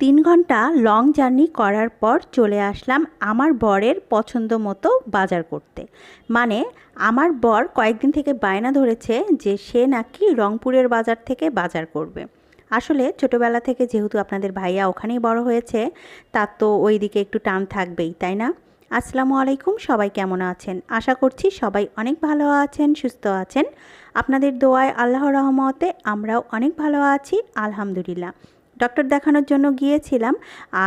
তিন ঘণ্টা long journey করার পর চলে আসলাম আমার বরের পছন্দ মতো বাজার করতে। মানে আমার বর কয়েকদিন থেকে বায়না ধরেছে যে সে নাকি রংপুরের বাজার থেকে বাজার করবে। আসলে ছোটোবেলা থেকে যেহেতু আপনাদের ভাইয়া ওখানেই বড় হয়েছে, তার তো ওই দিকে একটু টান থাকবেই, তাই না? আসসালামু আলাইকুম, সবাই কেমন আছেন? আশা করছি সবাই অনেক ভালো আছেন, সুস্থ আছেন। আপনাদের দোয়ায় আল্লাহ রহমতে আমরাও অনেক ভালো আছি, আলহামদুলিল্লাহ। ডক্টর দেখানোর জন্য গিয়েছিলাম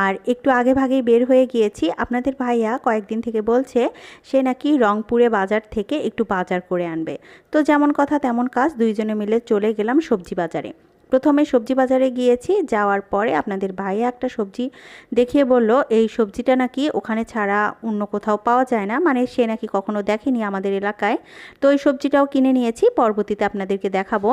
আর একটু আগে ভাগেই বের হয়ে গিয়েছি। আপনাদের ভাইয়া কয়েকদিন থেকে বলছে, সে নাকি রংপুরে বাজার থেকে একটু বাজার করে আনবে। তো যেমন কথা তেমন কাজ, দুইজনে মিলে চলে গেলাম সবজি বাজারে। প্রথমে সবজি বাজারে গিয়েছি, যাওয়ার পরে আপনাদের ভাইয়া একটা সবজি দেখিয়ে বলল, এই সবজিটা নাকি ওখানে ছাড়া অন্য কোথাও পাওয়া যায় না। মানে সে নাকি কখনো দেখেনি আমাদের এলাকায়। তো ওই সবজিটাও কিনে নিয়েছি, পরবর্তীতে আপনাদেরকে দেখাবো।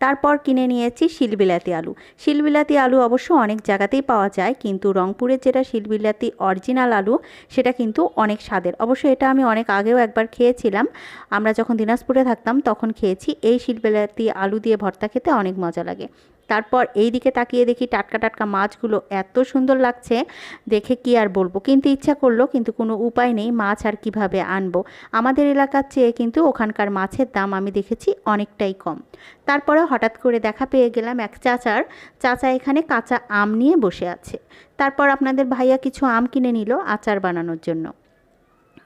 তারপর কিনে নিয়েছি শিলবিলাতি আলু। শিলবিলাতি আলু অবশ্য অনেক জায়গাতেই পাওয়া যায়, কিন্তু রংপুরের যেটা শিলবিলাতি অরিজিনাল আলু, সেটা কিন্তু অনেক স্বাদের। অবশ্য এটা আমি অনেক আগেও একবার খেয়েছিলাম। আমরা যখন দিনাজপুরে থাকতাম, তখন খেয়েছি। এই শিলবিলাতি আলু দিয়ে ভর্তা খেতে অনেক মজা লাগে। তারপর এই দিকে তাকিয়ে দেখি টাটকা টাটকা মাছগুলো এত সুন্দর লাগছে, দেখে কি আর বলব? কিন্তু ইচ্ছা করল, কিন্তু কোনো উপায় নেই, মাছ আর কীভাবে আনব? আমাদের এলাকার চেয়ে কিন্তু ওখানকার মাছের দাম আমি দেখেছি অনেকটাই কম। তারপরে হঠাৎ করে দেখা পেয়ে গেলাম এক চাচার, চাচা এখানে কাঁচা আম নিয়ে বসে আছে। তারপর আপনাদের ভাইয়া কিছু আম কিনে নিল আচার বানানোর জন্য।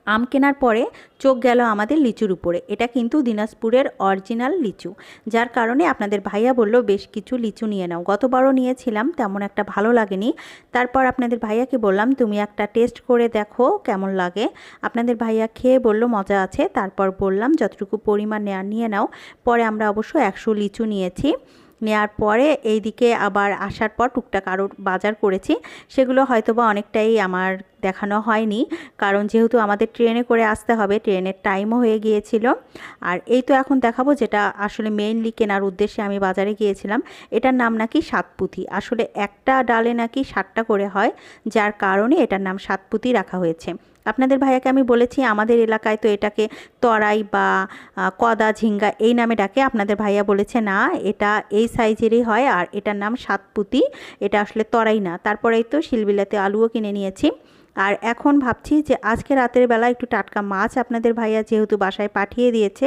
আম কেনার পরে চোখ গেল আমাদের লিচুর উপরে। এটা কিন্তু দিনাজপুরের অরিজিনাল লিচু। যার কারণে আপনাদের ভাইয়া বলল, বেশ কিছু লিচু নিয়ে নাও। গতবারও নিয়েছিলাম, তেমন একটা ভালো লাগেনি। তারপর আপনাদের ভাইয়াকে বললাম, তুমি একটা টেস্ট করে দেখো কেমন লাগে। আপনাদের ভাইয়া খেয়ে বলল, মজা আছে। তারপর বললাম, যতটুকু পরিমাণ নেওয়া নিয়ে নাও। পরে আমরা অবশ্য একশো লিচু নিয়েছি। নেওয়ার পরে এইদিকে আবার আসার পর টুকটাক আরও বাজার করেছি। সেগুলো হয়তোবা অনেকটাই আমার দেখানো হয়নি। কারণ যেহেতু আমাদের ট্রেনে করে আসতে হবে, ট্রেনের টাইমও হয়ে গিয়েছিল। আর এই তো এখন দেখাবো যেটা আসলে মেইনলি কেনার উদ্দেশ্যে আমি বাজারে গিয়েছিলাম। এটার নাম নাকি সাতপুথি। আসলে একটা ডালে নাকি সাতটা করে হয়, যার কারণে এটার নাম সাতপুতি রাখা হয়েছে। আপনাদের ভাইয়াকে আমি বলেছি, আমাদের এলাকায় তো এটাকে তরাই বা কদা, ঝিঙ্গা এই নামে ডাকে। আপনাদের ভাইয়া বলেছে, না, এটা এই সাইজেরই হয় আর এটার নাম সাতপুতি এটা আসলে তরাই না। তারপরেই তো শিলবিলাতে আলুও কিনে নিয়েছি। আর এখন ভাবছি যে আজকে রাতের বেলা একটু টাটকা মাছ আপনাদের ভাইয়া যেহেতু বাসায় পাঠিয়ে দিয়েছে,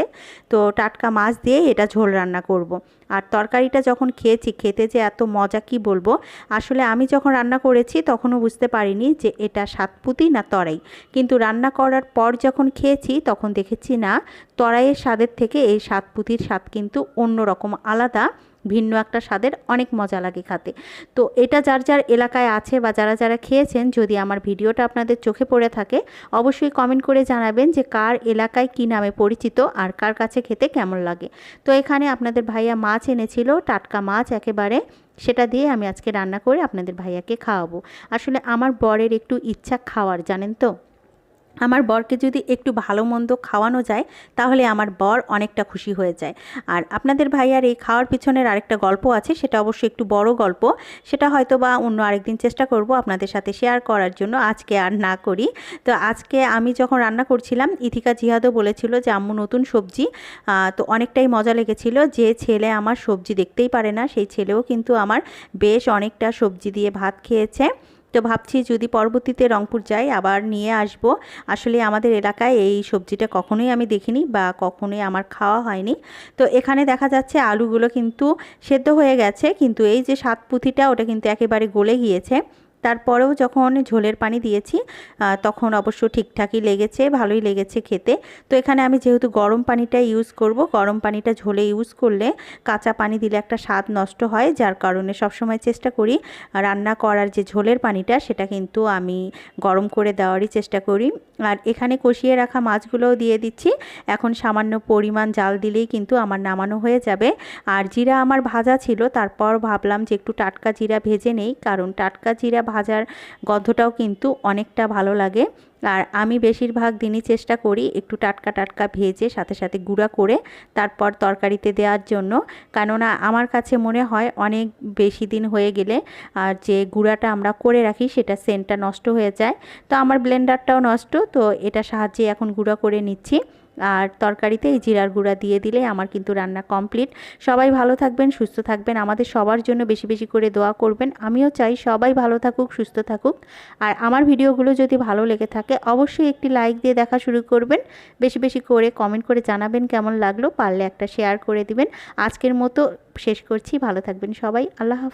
তো টাটকা মাছ দিয়ে এটা ঝোল রান্না করব। আর তরকারিটা যখন খেয়েছি, খেতে যে এত মজা কি বলব? আসলে আমি যখন রান্না করেছি তখনও বুঝতে পারিনি যে এটা সাতপুতি না তরাই। কিন্তু রান্না করার পর যখন খেয়েছি তখন দেখেছি না, তরাইয়ের স্বাদের থেকে এই সাতপুতির স্বাদ কিন্তু অন্যরকম আলাদা, ভিন্ন একটা স্বাদের অনেক মজা লাগে খাতে। তো এটা যার যার এলাকায় আছে বা যারা যারা খেয়েছেন, যদি আমার ভিডিওটা আপনাদের চোখে পড়ে থাকে, অবশ্যই কমেন্ট করে জানাবেন যে কার এলাকায় কি নামে পরিচিত আর কার কাছে খেতে কেমন লাগে। তো এখানে আপনাদের ভাইয়া মাছ এনেছিল, টাটকা মাছ একেবারে, সেটা দিয়ে আমি আজকে রান্না করে আপনাদের ভাইয়াকে খাওয়াবো। আসলে আমার বরের একটু ইচ্ছা খাওয়ার, জানেন তো? আমার বরকে যদি একটু ভালো মন্দ খাওয়ানো যায়, তাহলে আমার বর অনেকটা খুশি হয়ে যায়। আর আপনাদের ভাইয়ার এই খাওয়ার পিছনের আরেকটা গল্প আছে, সেটা অবশ্যই একটু বড় গল্প। সেটা হয়তো বা অন্য আরেকদিন চেষ্টা করব আপনাদের সাথে শেয়ার করার জন্য, আজকে আর না করি। তো আজকে আমি যখন রান্না করছিলাম, ইথিকা জিহাদও বলেছিল যে, আম্মু, নতুন সবজি। তো অনেকটাই মজা লেগেছিল। যে ছেলে আমার সবজি দেখতেই পারে না, সেই ছেলেও কিন্তু আমার বেশ অনেকটা সবজি দিয়ে ভাত খেয়েছে। তো ভাবছি যদি পরবর্তীতে রংপুর যাই, আবার নিয়ে আসব। আসলে আমাদের এলাকায় এই সবজিটা কখনোই আমি দেখিনি বা কখনোই আমার খাওয়া হয়নি। তো এখানে দেখা যাচ্ছে আলুগুলো কিন্তু সেদ্ধ হয়ে গেছে, কিন্তু এই যে সাত পুঁথিটা, ওটা কিন্তু একেবারে গলে গিয়েছে। তারপরেও যখন ঝোলের পানি দিয়েছি তখন অবশ্য ঠিকঠাকই লেগেছে, ভালোই লেগেছে খেতে। তো এখানে আমি যেহেতু গরম পানিটা ইউজ করব, গরম পানিটা ঝোলে ইউজ করলে কাঁচা পানি দিলে একটা স্বাদ নষ্ট হয়, যার কারণে সবসময় চেষ্টা করি রান্না করার যে ঝোলের পানিটা, সেটা কিন্তু আমি গরম করে দেওয়ারই চেষ্টা করি। আর এখানে কষিয়ে রাখা মাছগুলোও দিয়ে দিচ্ছি। এখন সামান্য পরিমাণ জাল দিলেই কিন্তু আমার নামানো হয়ে যাবে। আর জিরা আমার ভাজা ছিল, তারপর ভাবলাম যে একটু টাটকা জিরা ভেজে নেই, কারণ টাটকা জিরা ভাজার গন্ধটাও কিন্তু অনেকটা ভালো লাগে। আর আমি বেশিরভাগ দিনই চেষ্টা করি একটু টাটকা টাটকা ভেজে সাথে সাথে গুঁড়া করে তারপর তরকারিতে দেওয়ার জন্য। কেননা আমার কাছে মনে হয় অনেক বেশি দিন হয়ে গেলে আর যে গুঁড়াটা আমরা করে রাখি সেটা সেন্টটা নষ্ট হয়ে যায়। তো আমার ব্লেন্ডারটাও নষ্ট, তো এটা সাহায্যে এখন গুঁড়া করে নিচ্ছি। আর তরকারিতে এই জিরার গুঁড়া দিয়ে দিলে আমার কিন্তু রান্না কমপ্লিট। সবাই ভালো থাকবেন, সুস্থ থাকবেন, আমাদের সবার জন্য বেশি বেশি করে দোয়া করবেন। আমিও চাই সবাই ভালো থাকুক, সুস্থ থাকুক। আর আমার ভিডিওগুলো যদি ভালো লেগে থাকে, অবশ্যই একটি লাইক দিয়ে দেখা শুরু করবেন। বেশি বেশি করে কমেন্ট করে জানাবেন কেমন লাগল, পারলে একটা শেয়ার করে দিবেন। আজকের মতো শেষ করছি, ভালো থাকবেন সবাই, আল্লাহ হাফিজ।